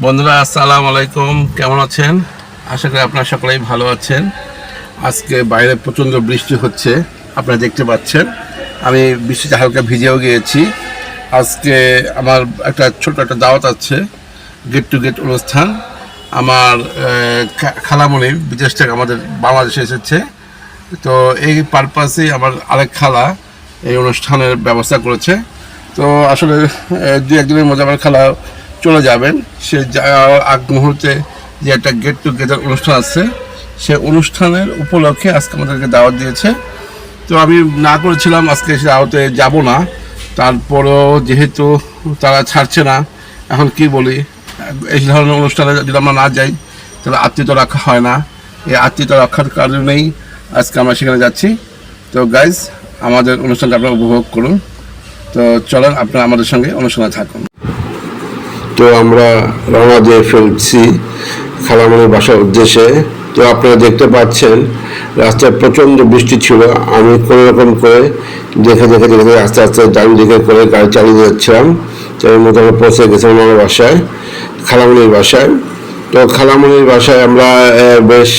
বন্ধুরা, আসসালামু আলাইকুম। কেমন আছেন? আশা করি আপনারা সকলেই ভালো আছেন। আজকে বাইরে প্রচণ্ড বৃষ্টি হচ্ছে, আপনারা দেখতে পাচ্ছেন। আমি বৃষ্টিতে হালকা ভিজেও গিয়েছি। আজকে আমার একটা ছোট একটা দাওয়াত আছে গেট টু গেট অনুষ্ঠান। আমার খালামণি বিদেশ থেকে আমাদের বাংলাদেশে এসেছে। তো এই পারপাসেই আমার আরেক খালা এই অনুষ্ঠানের ব্যবস্থা করেছে। তো আসলে দু একদিনের মধ্যে আমার খালা চলে যাবেন। সে যাওয়ার আগ মুহূর্তে যে একটা গেট টুগেদার অনুষ্ঠান আছে। সে অনুষ্ঠানের উপলক্ষে আজকে আমাদেরকে দাওয়াত দিয়েছে। তো আমি না করেছিলাম, আজকে সে দাওয়াতে যাব না। তারপরও যেহেতু তারা ছাড়ছে না, এখন কি বলি? এই ধরনের অনুষ্ঠানে যদি আমরা না যাই, তাহলে আত্মীয়তা রাখা হয় না। এই আত্মীয়তা রক্ষার কারণেই আজকে আমরা সেখানে যাচ্ছি। তো গাইজ আমাদের অনুষ্ঠানটা আপনারা উপভোগ করুন। তো চলেন, আপনারা আমাদের সঙ্গে অনুষ্ঠানে থাকুন। তো আমরা রওনা দিয়ে ফেলছি খালামণির বাসার উদ্দেশ্যে। তো আপনারা দেখতে পাচ্ছেন, রাস্তায় প্রচণ্ড বৃষ্টি ছিল। আমি কোনো রকম করে দেখে দেখে দেখে আস্তে আস্তে ডান দিকে করে গাড়ি চালিয়ে যাচ্ছিলাম। তো এর মধ্যে আমরা পৌঁছে গেছিলাম আমার বাসায় খালামণির বাসায়। তো খালামণির বাসায় আমরা বেশ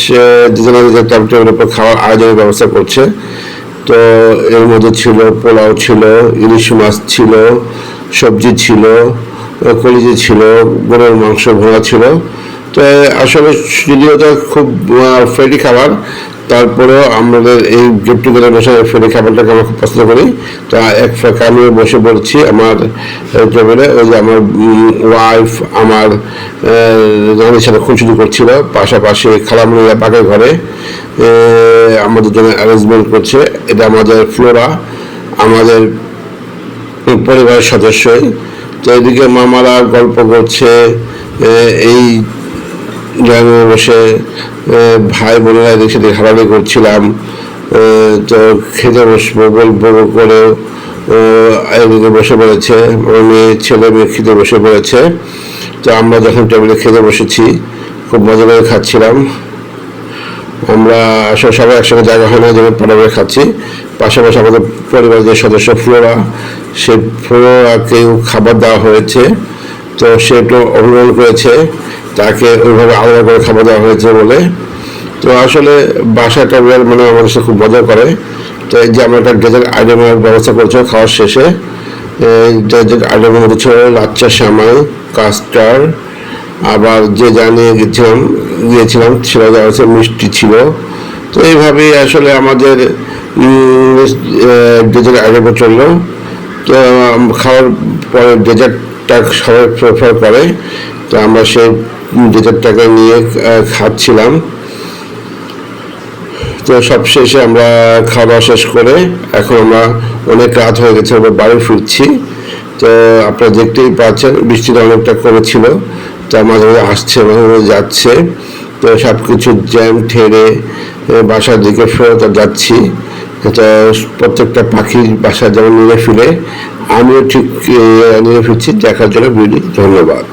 দুজনে টেবিলের উপর খাওয়ার আয়োজনের ব্যবস্থা করছে। তো এর মধ্যে ছিল পোলাও ছিল, ইলিশ মাছ ছিল, সবজি ছিল কলিজি ছিল, গরুর মাংস ভোনা ছিল। তো আসলে যদিও এটা খুব ফ্রেডি খাবার, তারপরেও আমাদের এই গেট টুগেদার বসে ফ্রেডি খাবারটাকে আমরা খুব পছন্দ করি। তো এক ফাঁকা আমি বসে পড়ছি আমার টেবিলে ওই যে আমার ওয়াইফ আমার রানীর সাথে খুনসুটি করছিল। পাশাপাশি খালামুনিয়া পাকের ঘরে আমাদের জন্য অ্যারেঞ্জমেন্ট করছে। এটা আমাদের ফ্লোরা আমাদের পরিবারের সদস্যই। তো এদিকে মামারা গল্প করছে এই জায়গায় বসে ভাই বোনেরা এদিকে সেদিকে করছিলাম তো খেতে বসবো গল্প করে এদিকে বসে পড়েছে মেয়ে, ছেলে মেয়ে খেতে বসে পড়েছে তো আমরা যখন টেবিলে খেতে বসেছি, খুব মজা করে খাচ্ছিলাম। আমরা আসলে সবাই একসঙ্গে জায়গা হয় না যেমন পরিবারে খাচ্ছি। পাশাপাশি আমাদের পরিবারের যে সদস্য ফ্লোরা সেই ফ্লোরাকেও খাবার দেওয়া হয়েছে। তো সে একটু অভিমান করেছে, তাকে ওইভাবে আলাদা করে খাবার দেওয়া হয়েছে বলে। তো আসলে বাসাটা মানে আমাদের সাথে খুব মজা করে। তো এই যে আমরা একটা ডেজার্ট আইটেমের ব্যবস্থা করছি খাওয়ার শেষে ডেজার্ট আইটেমের মধ্যে ছিল লাচ্চা সামাই কাস্টার্ড আবার যে জানিয়ে গেছিলাম, গিয়েছিলাম, সেটা যা হচ্ছে মিষ্টি ছিল। তো এইভাবেই আসলে আমাদের ডেজার্ট আইটেমে চলল তো খাওয়ার পরে ডেজার্টটা সবাই প্রেফার করে। তো আমরা সেই ডেজার্টটাকে নিয়ে খাচ্ছিলাম। তো সব শেষে আমরা খাওয়া দাওয়া শেষ করে এখন আমরা অনেক রাত হয়ে গেছে আমরা বাড়ি ফিরছি। তো আপনারা দেখতেই পাচ্ছেন বৃষ্টিটা অনেকটা কমেছিল। তো মাঝে মাঝে আসছে মাঝে মাঝে যাচ্ছে। তো সব কিছু জ্যাম এ, বাসার দিকে ফেরত যাচ্ছি। এটা প্রত্যেকটা পাখির বাসা যেমন নিয়ে ফিরে, আমিও ঠিক নিয়ে ফিরছি। দেখার জন্য ধন্যবাদ।